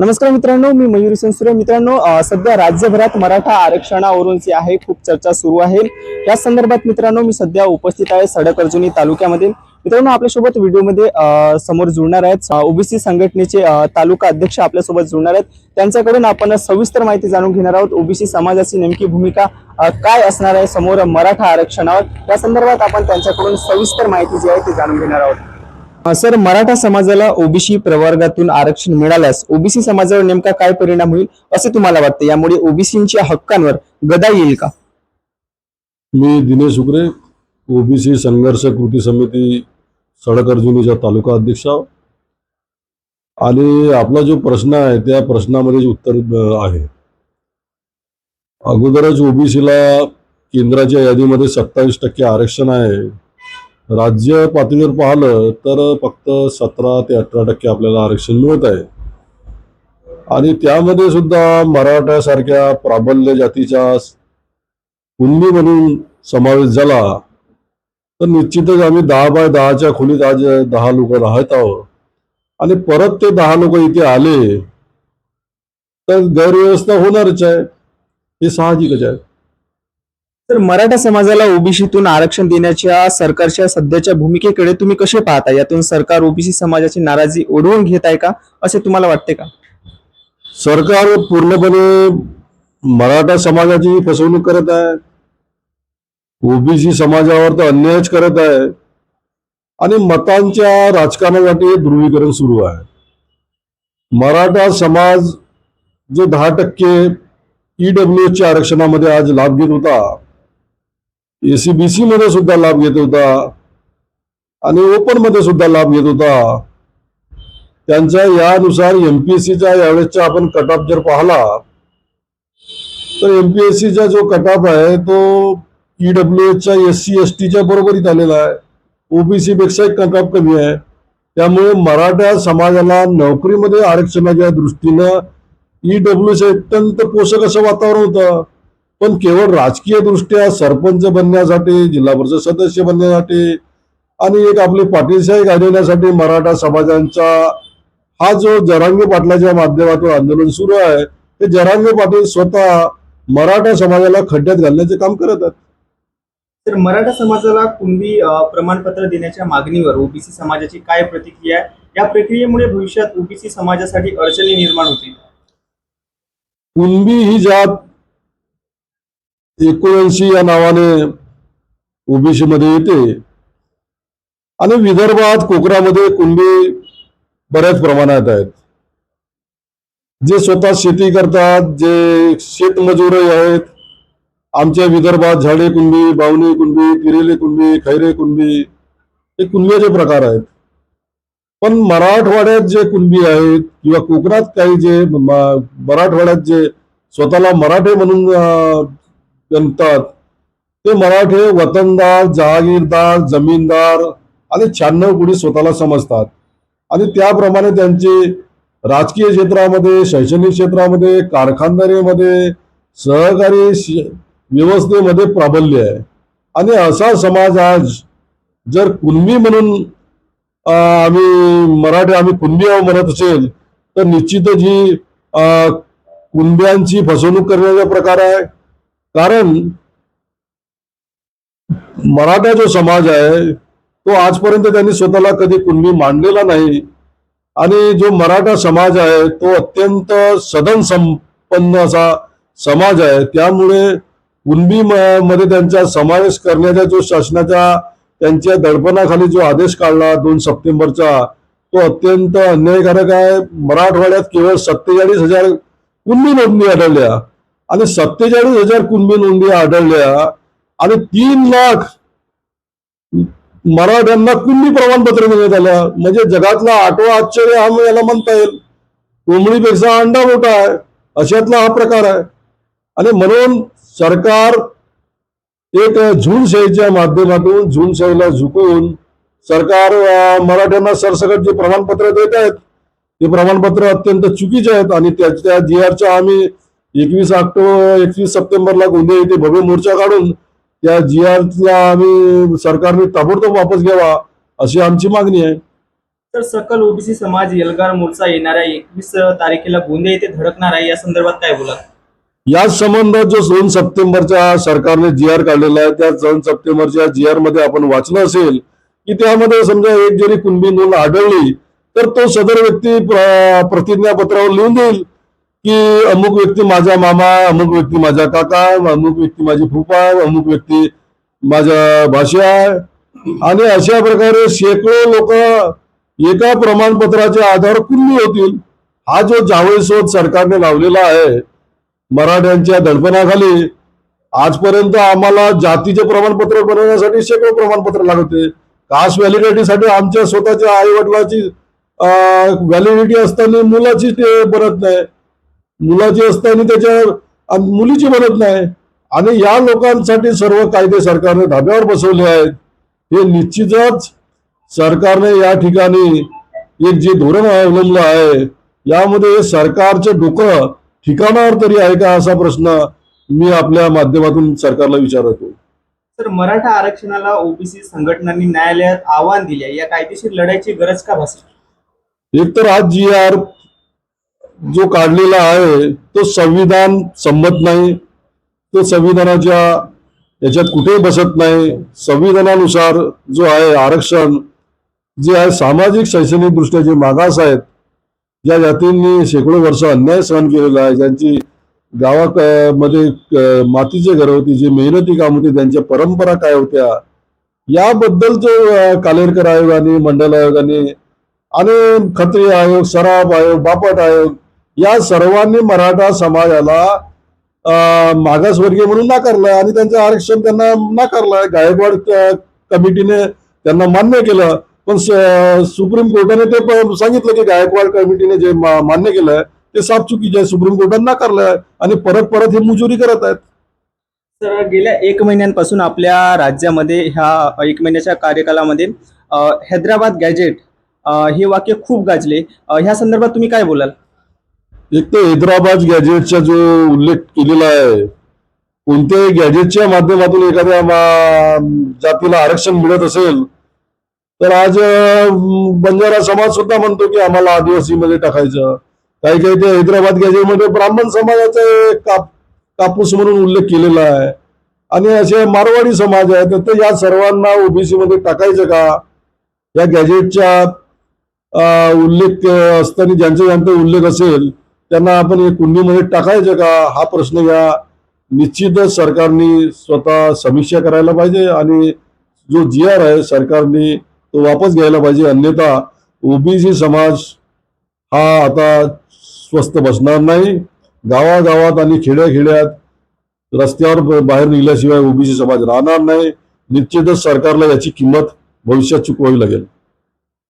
नमस्कार मित्रांनो मी मयुरी संसुरे मित्रांनो सध्या राज्यभरात मराठा आरक्षणावरून जी आहे. खूप चर्चा सुरू आहे. या संदर्भात मित्रांनो मी सध्या उपस्थित आहे सडक अर्जुनी तालुक्यामध्ये मित्रांनो आपल्यासोबत व्हिडिओमध्ये समोर जुळणार आहेत. ओबीसी संघटनेचे तालुका अध्यक्ष आपल्यासोबत जुळणार आहेत. त्यांच्याकडून आपण सविस्तर माहिती जाणून घेणार आहोत. ओबीसी समाजाची नेमकी भूमिका काय असणार आहे समोर मराठा आरक्षणावर? या संदर्भात आपण त्यांच्याकडून सविस्तर माहिती जी आहे ती जाणून घेणार आहोत. सर मराठा समाजाला ओबीसी प्रवर्गातून आरक्षण मिळाल्यास ओबीसी समाजावर नेमका काय परिणाम होईल असे तुम्हाला वाटते? यामुळे ओबीसीच्या हक्कांवर गदा येईल का? मी दिनेश उकरे ओबीसी संघर्ष कृती समिती सडक अर्जुनीचा तालुका अध्यक्ष. आणि आपला जो प्रश्न आहे त्या प्रश्नामध्ये जे उत्तर आहे. अगोदरच ओबीसीला केंद्राच्या यादीमध्ये सत्तावीस टक्के आरक्षण आहे. राज्य पातळीवर पाहिलं तर फक्त सतरा ते अठरा टक्के आपल्याला आरक्षण मिळत आहे. आणि त्यामध्ये सुद्धा मराठ्यासारख्या प्राबल्य जातीच्या कुंडी म्हणून समावेश झाला तर निश्चितच आम्ही दहा बाय दहाच्या खोलीत आज दहा लोक राहत आहोत. आणि परत ते दहा लोक इथे आले तर गैरव्यवस्था होणारच आहे. हे साहजिकच आहे. तर मराठा समाजाला ओबीसीतून आरक्षण देण्याच्या सरकारच्या सध्याच्या भूमिकेकडे तुम्ही कसे पाहता? यातून सरकार ओबीसी समाजाची नाराजी ओढवून घेत आहे का? असे तुम्हाला वाटते का? सरकार पूर्णपणे मराठा समाजाची फसवणूक करत आहे. ओबीसी समाजावर तर अन्यायच करत आहे. आणि मतांच्या राजकारणासाठी ध्रुवीकरण सुरू आहे. मराठा समाज जो दहा टक्के ईडब्ल्यू च्या आरक्षणामध्ये आज लाभ घेत होता. एसीबीसी मध्ये सुद्धा लाभ घेत होता. आणि ओपनमध्ये सुद्धा लाभ घेत होता. त्यांच्या यानुसार एमपीएससीचा यावेळेसचा आपण कट ऑफ जर पाहिला तर एमपीएससीचा जो कट ऑफ आहे तो ईडब्ल्यू एचच्या एस सी एस टीच्या बरोबरीत आलेला आहे. ओबीसी पेक्षा एक कट ऑफ कमी आहे. त्यामुळे मराठा समाजाला नोकरीमध्ये आरक्षणाच्या दृष्टीनं ईडब्ल्यूच अत्यंत पोषक असं वातावरण होतं. पण केवळ राजकीय दृष्ट्या सरपंच बनण्यासाठी जिल्हा परिषद सदस्य बनण्यासाठी आणि एक आपली पाटीलशाही गाजवण्यासाठी मराठा समाजांचा हा जो जरांगे पाटलाच्या माध्यमातून आंदोलन सुरू आहे ते जरांगे पाटील स्वतः मराठा समाजाला खड्ड्यात घालण्याचे काम करत आहेत. तर मराठा समाजाला कुणबी प्रमाणपत्र देण्याच्या मागणीवर ओबीसी समाजाची काय प्रतिक्रिया आहे? या प्रक्रियेमुळे भविष्यात ओबीसी समाजासाठी अडचणी निर्माण होतील. कुणबी ही जात एकोणऐंशी या नावाने ओबीसी मध्ये येते. आणि विदर्भात कोकणामध्ये कुणबी बऱ्याच प्रमाणात आहेत. जे स्वतः शेती करतात जे शेतमजूरही आहेत आमच्या विदर्भात झाडे कुणबी बावणी कुणबी किरेले कुणबी खैरे कुणबी हे कुणब्याचे प्रकार आहेत. पण मराठवाड्यात जे कुणबी आहेत किंवा कोकणात काही जे मराठवाड्यात जे स्वतःला मराठे म्हणून गणतात ते मराठे वतनदार जहागीरदार जमीनदार आणि शहाण्णव कोटी स्वतःला समजतात. आणि त्याप्रमाणे त्यांचे राजकीय क्षेत्रामध्ये शैक्षणिक क्षेत्रामध्ये कारखानदारीमध्ये सहकारी व्यवस्थेमध्ये प्राबल्य आहे. आणि असा समाज आज जर कुणबी म्हणून आम्ही मराठी आम्ही कुणबी म्हणत असेल तर निश्चितच ही कुणब्यांची फसवणूक करण्याचा प्रकार आहे. कारण मराठा जो समाज आहे तो आजपर्यंत त्यांनी स्वतःला कधी कुणबी मांडलेला नाही. आणि जो मराठा समाज आहे तो अत्यंत सदन संपन्न असा समाज आहे. त्यामुळे कुणबी म- मध्ये त्यांचा समावेश करण्याचा जो शासनाच्या त्यांच्या दडपणाखाली जो आदेश काढला दोन सप्टेंबरचा तो अत्यंत अन्यायकारक आहे. मराठवाड्यात केवळ सत्तेचाळीस हजार कुणबी नोंदणी आढळल्या. आणि सत्तेचाळीस हजार कुणबी नोंदी आढळल्या आणि तीन लाख मराठ्यांना कुणबी प्रमाणपत्र देण्यात आलं. म्हणजे जगातला आठवा आश्चर्य हा याला म्हणता येईल. कोंबडीपेक्षा अंडा मोठा आहे. अशातला हा प्रकार आहे. आणि म्हणून सरकार एक झुंडशाहीच्या माध्यमातून झुंडशाहीला झुकवून सरकार मराठ्यांना सरसकट जे प्रमाणपत्र देत आहेत ते प्रमाणपत्र अत्यंत चुकीचे आहेत. आणि त्याच्या जी आरच्या आम्ही एकवीस ऑक्टोबर एकवीस सप्टेंबरला गोंदिया येथे भव्य मोर्चा काढून त्या जी आरला आम्ही सरकारने ताबडतोब वापस घ्यावा अशी आमची मागणी आहे. तर सकल ओबीसी समाज एल्गार मोर्चा येणाऱ्या एकवीस तारखेला गोंदिया येथे धडकणार आहे या संदर्भात काय बोला या संबंधात जो दोन सप्टेंबरच्या सरकारने जी आर काढलेला आहे त्या दोन सप्टेंबरच्या जी आरमध्ये आपण वाचलं असेल की त्यामध्ये समजा एक जरी कुणबी नोंद आढळली तर तो सदर व्यक्ती प्र- प्रतिज्ञापत्रावर लिहून देईल. की अमुक व्यक्ती माझा मामा अमुक व्यक्ती माझा काका अमुक व्यक्ती माझी फुपा अमुक व्यक्ती माझ्या भाषा आहे आणि अशा प्रकारे शेकडो लोक एका प्रमाणपत्राच्या आधार कुल्ली होतील हा जो जावळीशोध सरकारने लावलेला आहे मराठ्यांच्या दडपणाखाली आजपर्यंत आम्हाला जातीचे प्रमाणपत्र बनवण्यासाठी शेकडो प्रमाणपत्र लागत कास्ट व्हॅलिडिटीसाठी आमच्या स्वतःच्या आई वडिलाची व्हॅलिडिटी असताना मुलाची ते बनत नाही. मुलाची असताना त्याच्या अन मुलीची बनत नाही. आणि या लोकांसाठी सर्व कायदे सरकारने धाब्यावर बसवले आहेत. हे निश्चितच सरकारने या ठिकाणी एक जे धोरण अवलंबलं आहे यामध्ये सरकारचं डोकं ठिकाणावर तरी आहे का असा प्रश्न मी आपल्या माध्यमातून सरकारला विचारतो. तर मराठा आरक्षणाला ओबीसी संघटनांनी न्यायालयात आव्हान दिले या कायदेशीर लढाईची गरज का भासली? एक तर आज जी आर जो काढलेला आहे तो संविधान संमत नाही. तो संविधानाच्या याच्यात कुठेही बसत नाही. संविधानानुसार जो आहे आरक्षण जे आहे सामाजिक शैक्षणिक दृष्ट्या जे मागास आहेत ज्या जातींनी शेकडो वर्ष अन्याय सहन केलेला आहे. ज्यांची गावामध्ये मातीचे घर होती जे मेहनती काम होती त्यांच्या परंपरा काय होत्या याबद्दल जो कालेरकर आयोगाने मंडल आयोगाने आणि खत्री आयोग सराफ आयोग बापट आयोग या सर्वांनी मराठा समाजाला अं, मागासवर्गीय म्हणून नाकारलं आणि त्यांचं आरक्षण त्यांना नाकारलं गायकवाड कमिटीने त्यांना मान्य केलं. पण सुप्रीम कोर्टाने ते सांगितलं की गायकवाड कमिटीने जे मान्य केलंय ते साफ चुकीचे सुप्रीम कोर्टाने नाकारलंय आणि परत परत हे मुजुरी करत आहेत. तर गेल्या एक महिन्यांपासून आपल्या राज्यामध्ये ह्या एक महिन्याच्या कार्यकालामध्ये हैदराबाद गॅजेट हे वाक्य खूप गाजले. ह्या संदर्भात तुम्ही काय बोलाल? एक तर हैदराबाद गॅजेटचा जो उल्लेख केलेला आहे कोणत्याही गॅजेटच्या माध्यमातून एखाद्या जातीला आरक्षण मिळत असेल तर आज बंजारा समाज सुद्धा म्हणतो की आम्हाला आदिवासीमध्ये टाकायचं. काही काही ते हैदराबाद गॅजेटमध्ये ब्राह्मण समाजाचा एक काप कापूस म्हणून उल्लेख केलेला आहे. आणि असे मारवाडी समाज आहेत तर या सर्वांना ओबीसी मध्ये टाकायचं का? या गॅजेटच्या उल्लेख असताना ज्यांचा ज्यांचा उल्लेख असेल त्यांना आपण हे कुंडीमध्ये टाकायचं का? हा प्रश्न या निश्चितच सरकारने स्वतः समीक्षा करायला पाहिजे आणि जो जी आर आहे सरकारने तो वापस घ्यायला पाहिजे. अन्यथा ओबीसी समाज हा आता स्वस्त बसणार नाही. गावागावात आणि खेड्याखेड्यात रस्त्यावर बाहेर निघल्याशिवाय ओबीसी समाज राहणार नाही. निश्चितच सरकारला याची किंमत भविष्यात चुकवावी लागेल.